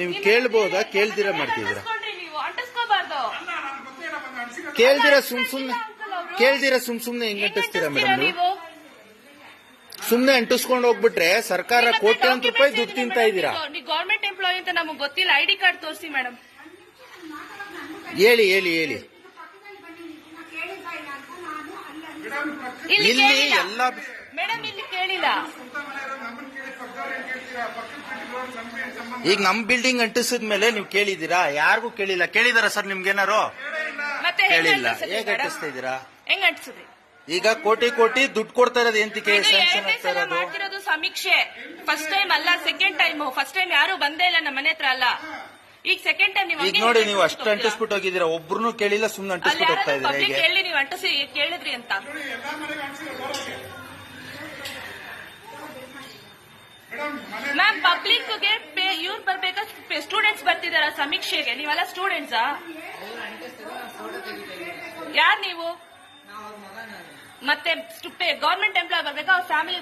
ನೀವು ಕೇಳ್ಬೋದಾ? ಕೇಳ್ದಿರ ಮಾಡ್ತಿದ್ದೀರಾ? ಅಂಟಿಸ್ಕೊಂಡ್ರಿ ನೀವು ಅಂಟಿಸ್ಕೋಬಾರ್ದು ಕೇಳ್ದಿರ ಸುಮ್ ಸುಮ್ನೆ ಕೇಳ್ದಿರ ಸುಮ್ ಸುಮ್ನೆ ಹೆಂಗ್ ಅಂಟಿಸ್ತೀರಾ ಮೇಡಮ್ ನೀವು? ಸುಮ್ನೆ ಅಂಟಿಸ್ಕೊಂಡು ಹೋಗ್ಬಿಟ್ರೆ ಸರ್ಕಾರ ಕೋಟಿ ಅಂತ ಕೋಟ್ಯಾಂತರ ರೂಪಾಯಿ ದುಡ್ಡು ತಿಂತ. ಇದ್ದೀರಾ? ಗೌರ್ಮೆಂಟ್ ಎಂಪ್ಲಾಯಿ ಅಂತ ನಮಗೆ ಗೊತ್ತಿಲ್ಲ. ಐಡಿ ಕಾರ್ಡ್ ತೋರಿಸಿ ಮೇಡಮ್ ಹೇಳಿ ಹೇಳಿ ಹೇಳಿ. ಇಲ್ಲಿ ಎಲ್ಲ ಮೇಡಮ್ ಇಲ್ಲಿ ಕೇಳಿಲ್ಲ. ಈಗ ನಮ್ ಬಿಲ್ಡಿಂಗ್ ಅಂಟಿಸಿದ ಮೇಲೆ ನೀವು ಕೇಳಿದೀರಾ ಯಾರಿಗೂ ಕೇಳಿಲ್ಲ. ಕೇಳಿದಾರ ಸರ್ ನಿಮ್ಗೇನಾರು? ಕೇಳಿಲ್ಲ. ಹೇಗ್? ಅಂಟಿಸ್ತಾ ಇದ್ದೀರಾ ಹೆಂಗ್ ಅಂಟಿಸಿದ್ರಿ ಈಗ ಕೋಟಿ ಕೋಟಿ ದುಡ್ಡು ಕೊಡ್ತಾ ಇರೋದು ಎಂತಕ್ಕೆ ಕೇಳಿ ಸ್ಯಾಂಕ್ಷನ್ ಎರಡನೇ ಆಗ್ತಾ ಇರೋದು? ಮಾಡ್ತಿರೋದು ಸಮೀಕ್ಷೆ. ಫಸ್ಟ್ ಟೈಮ್ ಅಲ್ಲ ಸೆಕೆಂಡ್ ಟೈಮ್ ಫಸ್ಟ್ ಟೈಮ್ ಯಾರು ಬಂದೇ ಇಲ್ಲ ನಮ್ಮ ಮನೆ ಹತ್ರ ಅಲ್ಲ. ಈಗ ಸೆಕೆಂಡ್ ಟೈಮ್ ನೀವು ಈಗ ನೋಡಿ ನೀವು ಅಷ್ಟು ಅಂಟಿಸ್ಬಿಟ್ಟು ಹೋಗಿದ್ದೀರಾ? ಒಬ್ರು ಕೇಳಿಲ್ಲ ಸುಮ್ನೆ ಅಂಟಿಸ್ಬಿಟ್ಟು ಹೋಗ್ತಾ ಇದ್ದೀರಾ? ಹೀಗೆ? ನೀವು ಅಂಟಿಸಿ ಕೇಳಿದ್ರಿ ಅಂತ. ಮ್ಯಾಮ್ ಪಬ್ಲಿಕ್ಗೆ ಇವ್ರು ಬರ್ಬೇಕಾ ಸ್ಟೂಡೆಂಟ್ಸ್ ಬರ್ತಿದಾರ ಸಮೀಕ್ಷೆಗೆ. ನೀವೆಲ್ಲ ಸ್ಟೂಡೆಂಟ್ಸಾ ಯಾರು ನೀವು? ಮತ್ತೆ ಗೌರ್ಮೆಂಟ್ ಎಂಪ್ಲಾಯ್ ಬರ್ಬೇಕಾ? ಅವ್ರ ಫ್ಯಾಮಿಲಿ